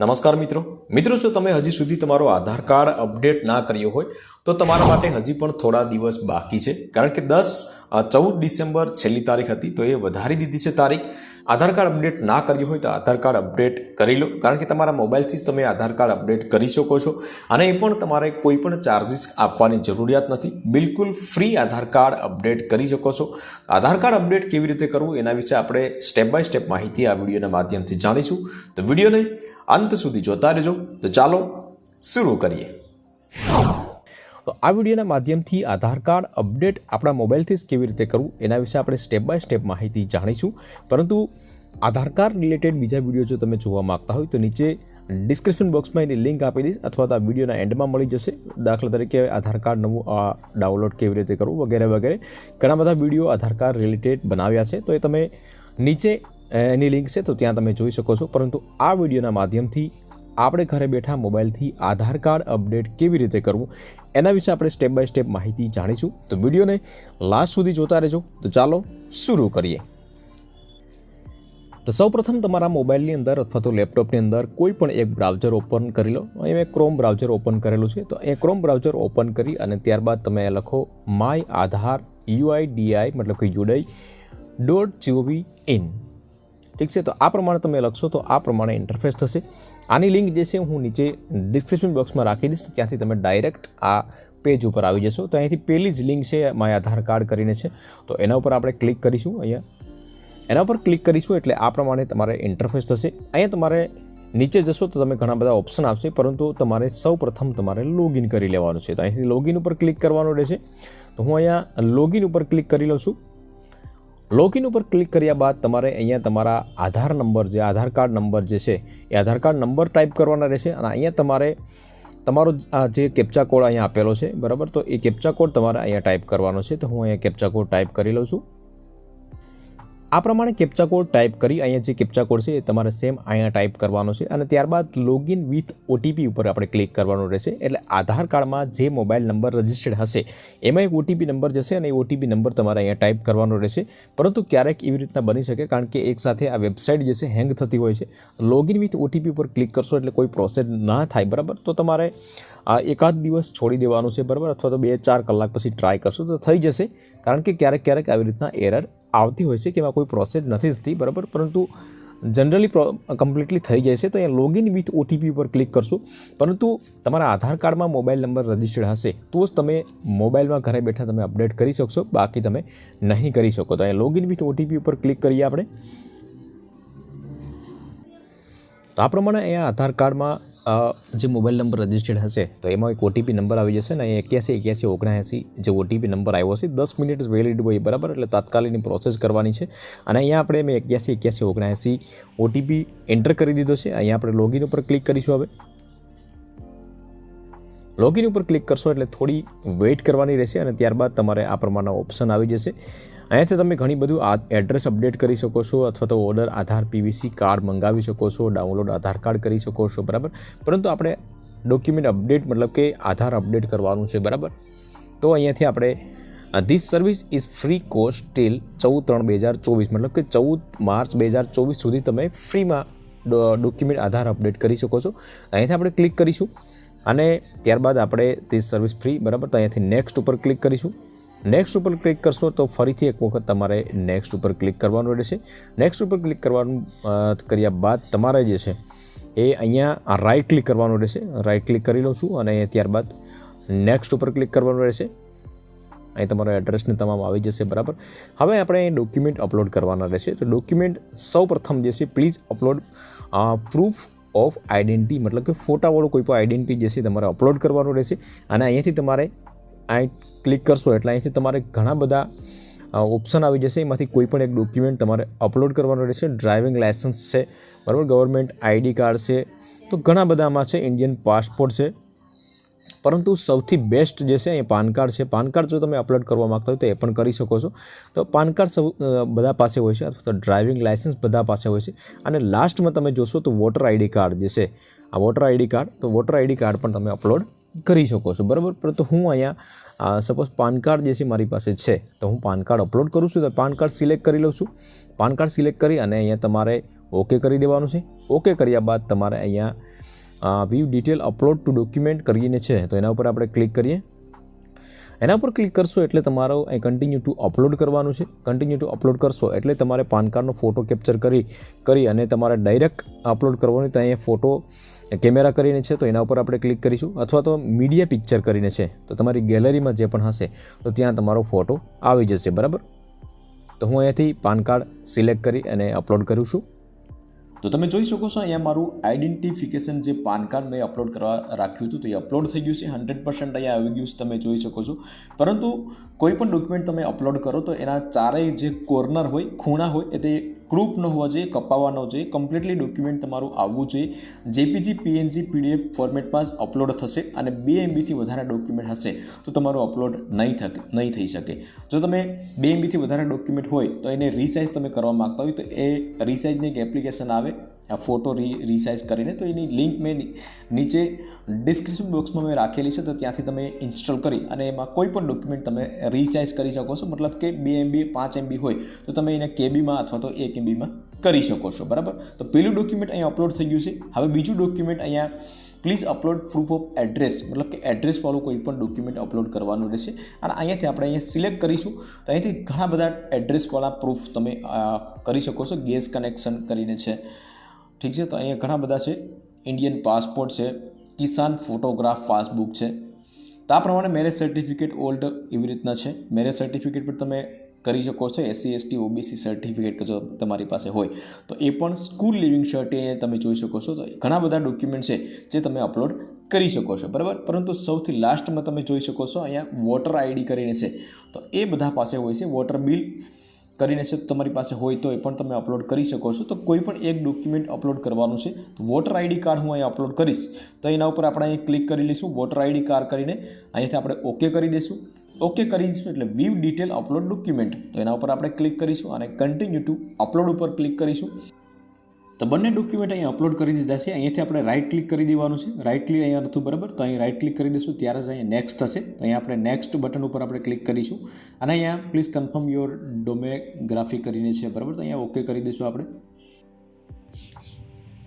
નમસ્કાર મિત્રો. મિત્રો, જો તમે હજી સુધી તમારો આધાર કાર્ડ અપડેટ ના કર્યો હોય, તો તમારા માટે હજી પણ થોડા દિવસ બાકી છે. કારણ કે દસ ચૌદ ડિસેમ્બર છેલ્લી તારીખ હતી, તો એ વધારી દીધી છે તારીખ. આધાર કાર્ડ અપડેટ ના કર્યું હોય તો આધાર કાર્ડ અપડેટ કરી લો. કારણ કે તમારા મોબાઈલથી જ તમે આધાર કાર્ડ અપડેટ કરી શકો છો. અને એ પણ તમારે કોઈ પણ ચાર્જિસ આપવાની જરૂરિયાત નથી. બિલકુલ ફ્રી આધાર કાર્ડ અપડેટ કરી શકો છો. આધાર કાર્ડ અપડેટ કેવી રીતે કરવું એના વિશે આપણે સ્ટેપ બાય સ્ટેપ માહિતી આ વિડીયોના માધ્યમથી જાણીશું. તો વિડીયોને અંત સુધી જોતા રહેજો. તો ચાલો, શરૂ કરીએ. તો આ વિડીયોના માધ્યમથી આધાર કાર્ડ અપડેટ આપણા મોબાઈલથી જ કેવી રીતે કરવું એના વિશે આપણે સ્ટેપ બાય સ્ટેપ માહિતી જાણીશું. પરંતુ આધાર કાર્ડ રિલેટેડ બીજા વીડિયો જો તમે જોવા માંગતા હોય તો નીચે ડિસ્ક્રિપ્શન બોક્સમાં એની લિંક આપી દઈશ અથવા તો આ વિડીયોના એન્ડમાં મળી જશે. દાખલા તરીકે આધાર કાર્ડ નવું ડાઉનલોડ કેવી રીતે કરવું વગેરે વગેરે. ઘણા બધા વીડિયો આધાર કાર્ડ રિલેટેડ બનાવ્યા છે. તો એ તમે નીચે એની લિંક છે તો ત્યાં તમે જોઈ શકો છો. પરંતુ આ વિડીયોના માધ્યમથી આપણે ઘરે બેઠા મોબાઈલથી આધાર કાર્ડ અપડેટ કેવી રીતે કરવું, એના વિશે આપણે સ્ટેપ બાય સ્ટેપ માહિતી જાણીશું. તો વિડીયોને લાસ્ટ સુધી જોતા રહેજો. તો ચાલો શરૂ કરીએ. તો સૌપ્રથમ તમારા મોબાઈલની અંદર અથવા તો લેપટોપની અંદર કોઈ પણ એક બ્રાઉઝર ઓપન કરી લો. અહીં મેં ક્રોમ બ્રાઉઝર ઓપન કરેલું છે. તો એ ક્રોમ બ્રાઉઝર ઓપન કરી અને ત્યારબાદ તમે લખો માય આધાર યુઆઈડીઆઈ મતલબ કે યુડાઈ ડોટ જીઓવી ઇન ઠીક છે? તો આ પ્રમાણે તમે લખશો તો આ પ્રમાણે ઇન્ટરફેસ થશે. આની લિંક જે છે હું નીચે ડિસ્ક્રિપ્શન બોક્સમાં રાખી દઈશ ત્યાંથી તમે ડાયરેક્ટ આ પેજ ઉપર આવી જશો. તો અહીંથી પહેલી જ લિંક છે માય આધાર કાર્ડ કરીને છે. તો એના ઉપર આપણે ક્લિક કરીશું અહીંયા. એના ઉપર ક્લિક કરીશું એટલે આ પ્રમાણે તમારે ઇન્ટરફેસ થશે. અહીંયા તમારે નીચે જશો તો તમે ઘણા બધા ઓપ્શન આવશે પરંતુ તમારે સૌ પ્રથમ તમારે લોગિન કરી લેવાનું છે. તો અહીંથી લોગિન ઉપર ક્લિક કરવાનું રહેશે. તો હું અહીંયા લોગિન ઉપર ક્લિક કરી લઉં છું. લોગિન ઉપર ક્લિક કર્યા બાદ તમારે અહીંયા તમારા આધાર નંબર જે આધાર કાર્ડ નંબર જે છે, એ આધાર કાર્ડ નંબર ટાઈપ કરવાના રહેશે અને અહીંયા તમારે તમારો જે કેપ્ચા કોડ અહીંયા આપેલો છે, બરાબર? તો એ કેપ્ચા કોડ તમારે અહીંયા ટાઈપ કરવાનો છે. તો હું અહીંયા કેપ્ચા કોડ ટાઈપ કરી લઉં છું. આ પ્રમાણે કેપ્ચા કોડ ટાઈપ કરી અહીંયા જે કેપ્ચા કોડ છે એ તમારે સેમ અહીંયા ટાઈપ કરવાનો છે અને ત્યારબાદ લોગિન વિથ ઓટીપી ઉપર આપણે ક્લિક કરવાનું રહેશે. એટલે આધાર કાર્ડમાં જે મોબાઈલ નંબર રજિસ્ટર્ડ હશે, એમાં એક ઓટીપી નંબર જશે અને એ ઓટીપી નંબર તમારે અહીંયા ટાઈપ કરવાનો રહેશે. પરંતુ ક્યારેક એવી રીતના બની શકે કારણ કે એક સાથે આ વેબસાઇટ જે છે હેંગ થતી હોય છે. લોગિન વિથ ઓટીપી ઉપર ક્લિક કરશો એટલે કોઈ પ્રોસેસ ના થાય, બરાબર? તો તમારે આ એકાદ દિવસ છોડી દેવાનું છે, બરાબર? અથવા તો બે ચાર કલાક પછી ટ્રાય કરશો તો થઈ જશે. કારણ કે ક્યારેક ક્યારેક આવી રીતના એરર આવતી હોય છે કે એમાં કોઈ પ્રોસેસ નથી થતી, બરાબર? પરંતુ જનરલી કમ્પ્લીટલી થઈ જાય છે. તો અહીંયા લોગિન વિથ ઓટીપી ઉપર ક્લિક કરશો. પરંતુ તમારા આધાર કાર્ડમાં મોબાઈલ નંબર રજિસ્ટર્ડ હશે, તો જ તમે મોબાઈલમાં ઘરે બેઠા તમે અપડેટ કરી શકશો. બાકી તમે નહીં કરી શકો. તો અહીંયા લોગિન વિથ ઓટીપી ઉપર ક્લિક કરીએ આપણે. તો આ પ્રમાણે અહીંયા આધાર કાર્ડમાં જે મોબાઈલ નંબર રજિસ્ટર્ડ હશે, તો એમાં એક ઓટીપી નંબર આવી જશે ને એક્યાસી એક્યાસી, ઓગણએંસી જે ઓટીપી નંબર આવ્યો હશે, દસ મિનિટ વેલિડ હોય બરાબર, એટલે તાત્કાલિકની પ્રોસેસ કરવાની છે. અને અહીંયા આપણે મેં એક્યાસી એક્યાસી, ઓગણએંસી ઓટીપી એન્ટર કરી દીધો છે. અહીંયા આપણે લોગિન ઉપર ક્લિક કરીશું હવે. લોગિન ઉપર ક્લિક કરશો એટલે થોડી વેઇટ કરવાની રહેશે અને ત્યારબાદ તમારે આ પ્રમાણના ઓપ્શન આવી જશે. અહીંયાથી તમે ઘણી બધું એડ્રેસ અપડેટ કરી શકો છો અથવા તો ઓર્ડર આધાર પીવીસી કાર્ડ મંગાવી શકો છો ડાઉનલોડ આધાર કાર્ડ કરી શકો છો, બરાબર? પરંતુ આપણે ડોક્યુમેન્ટ અપડેટ મતલબ કે આધાર અપડેટ કરવાનું છે, બરાબર? તો અહીંયાથી આપણે this service is free cost till ચૌદ ત્રણ બે હજાર ચોવીસ, મતલબ કે ચૌદ માર્ચ બે હજાર ચોવીસ સુધી તમે ફ્રીમાં ડોક્યુમેન્ટ આધાર અપડેટ કરી શકો છો. અહીંયાથી આપણે ક્લિક કરીશું અને ત્યારબાદ આપણે ધીસ સર્વિસ ફ્રી બરાબર? તો અહીંયાથી નેક્સ્ટ ઉપર ક્લિક કરીશું. નેક્સ્ટ ઉપર ક્લિક કરશો તો ફરીથી એક વખત તમારે નેક્સ્ટ ઉપર ક્લિક કરવાનું રહેશે. નેક્સ્ટ ઉપર ક્લિક કરવાનું કર્યા બાદ તમારે જે છે એ અહીંયા રાઈટ ક્લિક કરવાનું રહેશે. રાઈટ ક્લિક કરી લઉં છું અને ત્યારબાદ નેક્સ્ટ ઉપર ક્લિક કરવાનું રહેશે. અહીં તમારો એડ્રેસને તમામ આવી જશે, બરાબર? હવે આપણે ડોક્યુમેન્ટ અપલોડ કરવાના રહેશે. તો ડોક્યુમેન્ટ સૌ પ્રથમ જે છે please upload proof of identity મતલબ કે ફોટાવાળું કોઈ પણ આઈડેન્ટિટી જે છે તમારે અપલોડ કરવાનું રહેશે. અને અહીંયાથી તમારે અહીં ક્લિક કરશો એટલે અહીંથી તમારે ઘણા બધા ઓપ્શન આવી જશે. એમાંથી કોઈ પણ એક ડોક્યુમેન્ટ તમારે અપલોડ કરવાનું રહેશે. ડ્રાઇવિંગ લાઇસન્સ છે, બરાબર? ગવર્મેન્ટ આઈડી કાર્ડ છે. તો ઘણા બધામાં છે. ઇન્ડિયન પાસપોર્ટ છે. પરંતુ સૌથી બેસ્ટ જે છે, એ પાન કાર્ડ છે. પાન કાર્ડ જો તમે અપલોડ કરવા માગતા હોય તો એ પણ કરી શકો છો. તો પાન કાર્ડ સૌ બધા પાસે હોય છે અથવા તો ડ્રાઇવિંગ લાઇસન્સ બધા પાસે હોય છે. અને લાસ્ટમાં તમે જોશો તો વોટર આઈડી કાર્ડ જે છે, આ વોટર આઈડી કાર્ડ તો વોટર આઈડી કાર્ડ પણ તમે અપલોડ કરી શકો છો, બરાબર? પરંતુ હું અહીંયા સપોઝ પાન કાર્ડ જે છે મારી પાસે છે, તો હું પાન કાર્ડ અપલોડ કરું છું, તો પાન કાર્ડ સિલેક્ટ કરી લઉં છું. પાન કાર્ડ સિલેક્ટ કરી અને અહીંયા તમારે ઓકે કરી દેવાનું છે. ઓકે કર્યા બાદ તમારે અહીંયા view detail upload to document કરીને છે, તો એના ઉપર આપણે ક્લિક કરીએ. એના પર ક્લિક કરશો એટલે તમારો અહીં કન્ટિન્યુ ટુ અપલોડ કરવાનું છે. કન્ટિન્યુ ટુ અપલોડ કરશો એટલે તમારે પાન કાર્ડનો ફોટો કેપ્ચર કરી કરી અને તમારે ડાયરેક્ટ અપલોડ કરવાનું તો અહીંયા ફોટો કેમેરા કરીને છે તો એના ઉપર આપણે ક્લિક કરીશું. અથવા તો મીડિયા પિક્ચર કરીને છે તો તમારી ગેલેરીમાં જે પણ હશે તો ત્યાં તમારો ફોટો આવી જશે, બરાબર? તો હું અહીંયાથી પાન કાર્ડ સિલેક્ટ કરી અને અપલોડ કરું છું. તો તમે જોઈ શકો છો અહીંયા મારું આઈડેન્ટિફિકેશન જે પાન કાર્ડ મેં અપલોડ કરવા રાખ્યું હતું, તો એ અપલોડ થઈ ગયું છે. હંડ્રેડ પર્સન્ટ અહીંયા આવી ગયું છે, તમે જોઈ શકો છો. પરંતુ કોઈ પણ ડોક્યુમેન્ટ તમે અપલોડ કરો તો એના ચારેય જે કોર્નર હોય, ખૂણા હોય, એ તે ક્રૂપ ન હોવા જોઈએ, કપાવવા ન જોઈએ કમ્પ્લીટલી ડોક્યુમેન્ટ તમારું આવવું જોઈએ. જેપીજી પીએનજી પીડીએફ ફોર્મેટમાં જ અપલોડ થશે અને બે એમબીથી વધારે ડોક્યુમેન્ટ હશે તો તમારું અપલોડ નહીં થકે, નહીં થઈ શકે. જો તમે બે એમબીથી વધારે ડોક્યુમેન્ટ હોય તો એને રિસાઇઝ તમે કરવા માગતા હોય તો એ રિસાઇઝની એક એપ્લિકેશન આવે. આ ફોટો રી રિસાઇઝ કરીને તો એની લિંક મેં નીચે ડિસ્ક્રિપ્શન બોક્સમાં મેં રાખેલી છે, તો ત્યાંથી તમે ઇન્સ્ટોલ કરી અને એમાં કોઈ પણ ડોક્યુમેન્ટ તમે રિસાઇઝ કરી શકો છો. મતલબ કે બે એમબી પાંચ એમબી હોય, તો તમે એને કેબીમાં અથવા તો એક એમબીમાં કરી શકો છો, બરાબર? તો પેલું ડોક્યુમેન્ટ અહીંયા અપલોડ થઈ ગયું છે. હવે બીજું ડોક્યુમેન્ટ અહીંયા please upload proof of address મતલબ કે એડ્રેસવાળું કોઈ પણ ડોક્યુમેન્ટ અપલોડ કરવાનું રહેશે. અને અહીંયાથી આપણે અહીંયા સિલેક્ટ કરીશું, તો અહીંયાથી ઘણા બધા એડ્રેસવાળા પ્રૂફ તમે કરી શકો છો. ગેસ કનેક્શન કરીને છે. ઠીક છે, તો અહીંયા ઘણા બધા છે. ઇન્ડિયન પાસપોર્ટ છે કિસાન ફોટોગ્રાફ પાસબુક છે. તો આ પ્રમાણે મેરેજ સર્ટિફિકેટ ઓલ્ડ એવી રીતના છે. મેરેજ સર્ટિફિકેટ પણ તમે કરી શકો છો એસસી એસટી ઓબીસી સર્ટિફિકેટ જો તમારી પાસે હોય. તો એ પણ સ્કૂલ લિવિંગ શર્ટ એ તમે જોઈ શકો છો. તો ઘણા બધા ડોક્યુમેન્ટ છે જે તમે અપલોડ કરી શકો છો, બરાબર? પરંતુ સૌથી લાસ્ટમાં તમે જોઈ શકો છો, અહીંયા વોટર આઈડી કરીને છે. તો એ બધા પાસે હોય છે વોટર બિલ કરીને છે, તમારી પાસે હોય તો એ પણ તમે અપલોડ કરી શકો છો. તો કોઈ પણ એક ડોક્યુમેન્ટ અપલોડ કરવાનું છે વોટર આઈડી કાર્ડ હું અહીંયા અપલોડ કરીશ. તો એના ઉપર આપણે અહીં ક્લિક કરી લઈશું વોટર આઈડી કાર્ડ કરીને. અહીંયાથી આપણે ઓકે કરી દઈશું. ઓકે કરી દઈશું એટલે વ્યૂ ડિટેલ અપલોડ ડોક્યુમેન્ટ તો એના ઉપર આપણે ક્લિક કરીશું અને કન્ટિન્યુ ટુ અપલોડ ઉપર ક્લિક કરીશું. તો બંને ડોક્યુમેન્ટ અહીં અપલોડ કરી દીધા છે. અહીંયાથી આપણે રાઇટ ક્લિક કરી દેવાનું છે. રાઇટ ક્લિક અહીંયા નથી, બરાબર? તો અહીં રાઇટ ક્લિક કરી દઈશું. ત્યારે જ અહીંયા નેક્સ્ટ થશે. તો અહીંયા આપણે નેક્સ્ટ બટન ઉપર આપણે ક્લિક કરીશું. અને અહીંયા પ્લીઝ કન્ફર્મ યોર ડોમેગ્રાફી કરીને છે, બરાબર? તો અહીંયા ઓકે કરી દઈશું આપણે.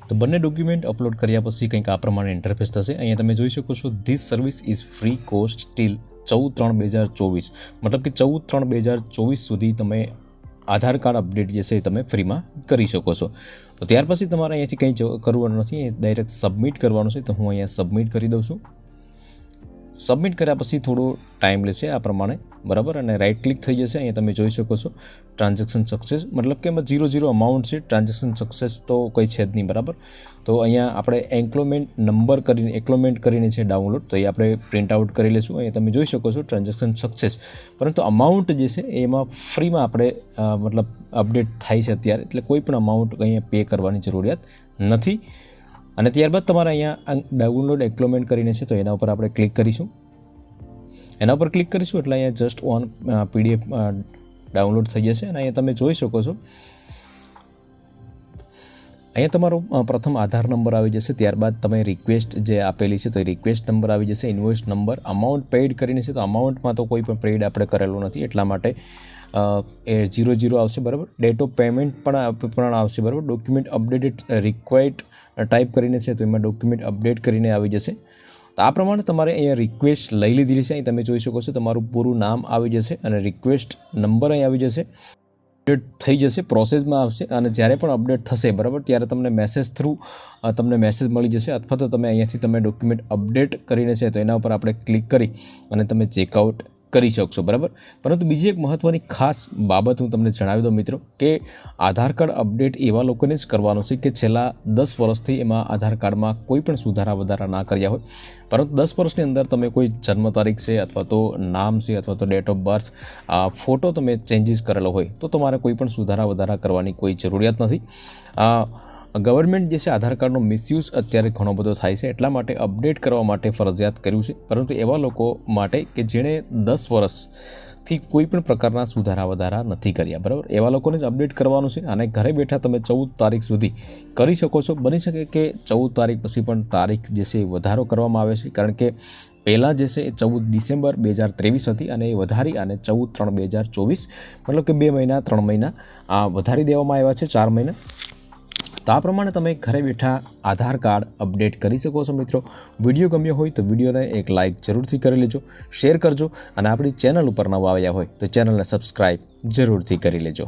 તો બંને ડોક્યુમેન્ટ અપલોડ કર્યા પછી કંઈક આ પ્રમાણે ઇન્ટરફેસ થશે. અહીંયા તમે જોઈ શકો છો this service is free cost still ચૌદ ત્રણ બે હજાર ચોવીસ. મતલબ કે ચૌદ ત્રણ બે હજાર ચોવીસ સુધી તમે આધાર કાર્ડ અપડેટ જે છે એ તમે ફ્રીમાં કરી શકો છો. તો ત્યાર પછી તમારે અહીંયાથી કંઈ કરવાનું નથી ડાયરેક્ટ સબમિટ કરવાનું છે, તો હું અહીંયા સબમિટ કરી દઉં છું. સબમિટ કર્યા પછી થોડો ટાઈમ લેશે આ પ્રમાણે, બરાબર? અને રાઇટ ક્લિક થઈ જશે, અહીંયા તમે જોઈ શકો છો. ટ્રાન્ઝેક્શન સક્સેસ મતલબ કે એમાં ઝીરો ઝીરો અમાઉન્ટ છે. ટ્રાન્ઝેક્શન સક્સેસ તો કંઈ છે જ નહીં, બરાબર? તો અહીંયા આપણે એન્ક્લોમેન્ટ નંબર કરીને એક્લોમેન્ટ કરીને છે ડાઉનલોડ તો એ આપણે પ્રિન્ટ આઉટ કરી લઈશું અહીંયા તમે જોઈ શકો છો ટ્રાન્ઝેક્શન સક્સેસ પરંતુ અમાઉન્ટ જે છે, એમાં ફ્રીમાં આપણે મતલબ અપડેટ થાય છે અત્યારે. એટલે કોઈ પણ અમાઉન્ટ અહીંયા પે કરવાની જરૂરિયાત નથી. અને ત્યારબાદ તમારે અહીંયા ડાઉનલોડ એક્લોમેન્ટ કરીને છે, તો એના ઉપર આપણે ક્લિક કરીશું. એના ઉપર ક્લિક કરીશું એટલે અહીંયા જસ્ટ ઓન પીડીએફ ડાઉનલોડ થઈ જશે અને અહીંયા તમે જોઈ શકો છો. અહીંયા તમારો પ્રથમ આધાર નંબર આવી જશે, ત્યારબાદ તમે રિક્વેસ્ટ જે આપેલી છે, તો એ રિક્વેસ્ટ નંબર આવી જશે ઇન્વોઇસ નંબર અમાઉન્ટ પેઇડ કરીને છે, તો અમાઉન્ટમાં તો કોઈ પણ પેઇડ આપણે કરેલું નથી, એટલા માટે એ ઝીરો ઝીરો આવશે, બરાબર? ડેટ ઓફ પેમેન્ટ પણ પણ આવશે, બરાબર? ડોક્યુમેન્ટ અપડેટેડ રિક્વાયર્ડ ટાઈપ કરીને છે, તો એમાં ડોક્યુમેન્ટ અપડેટ કરીને આવી જશે. તો આ પ્રમાણે તમારે અહીંયા રિક્વેસ્ટ લઈ લીધેલી છે. અહીં તમે જોઈ શકો છો, તમારું પૂરું નામ આવી જશે અને રિક્વેસ્ટ નંબર અહીં આવી જશે. અપડેટ થઈ જશે પ્રોસેસમાં આવશે અને જ્યારે પણ અપડેટ થશે, બરાબર? ત્યારે તમને મેસેજ થ્રુ તમને મેસેજ મળી જશે અથવા તો તમે અહીંયાથી તમે ડોક્યુમેન્ટ અપડેટ કરીને છે, તો એના ઉપર આપણે ક્લિક કરી અને તમે ચેકઆઉટ કરી શકશો, બરાબર? પરંતુ બીજી એક મહત્ત્વની ખાસ બાબત હું તમને જણાવી દઉં મિત્રો, કે આધાર કાર્ડ અપડેટ એવા લોકોને જ કરવાનો છે કે છેલ્લા દસ વર્ષથી એમાં આધાર કાર્ડમાં કોઈ પણ સુધારા વધારા ના કર્યા હોય. પરંતુ દસ વર્ષની અંદર તમે કોઈ જન્મ તારીખ છે અથવા તો નામ છે અથવા તો ડેટ ઓફ બર્થ ફોટો તમે ચેન્જીસ કરેલો હોય, તો તમારે કોઈ પણ સુધારા વધારા કરવાની કોઈ જરૂરિયાત નથી. ગવર્મેન્ટ જે છે, આધાર કાર્ડનો મિસયુઝ અત્યારે ઘણો બધો થાય છે, એટલા માટે અપડેટ કરવા માટે ફરજિયાત કર્યું છે. પરંતુ એવા લોકો માટે કે જેણે દસ વર્ષથી કોઈ પણ પ્રકારના સુધારા વધારા નથી કર્યા, બરાબર? એવા લોકોને જ અપડેટ કરવાનું છે અને ઘરે બેઠા તમે ચૌદ તારીખ સુધી કરી શકો છો. બની શકે કે ચૌદ તારીખ પછી પણ તારીખ જે છે વધારો કરવામાં આવે છે. કારણ કે પહેલાં જે છે એ ચૌદ ડિસેમ્બર બે હજાર ત્રેવીસ હતી અને એ વધારી અને ચૌદ ત્રણ બે હજાર ચોવીસ, મતલબ કે બે મહિના, ત્રણ મહિના આ વધારી દેવામાં આવ્યા છે, ચાર મહિના. તો આ પ્રમાણે તમે ઘરે બેઠા આધાર કાર્ડ અપડેટ કરી શકો છો મિત્રો. વીડિયો ગમ્યો હોય તો વિડીયોને એક લાઇક જરૂરથી કરી લેજો, શેર કરજો અને આપણી ચેનલ ઉપર નવા આવ્યા હોય તો ચેનલને સબસ્ક્રાઈબ જરૂરથી કરી લેજો.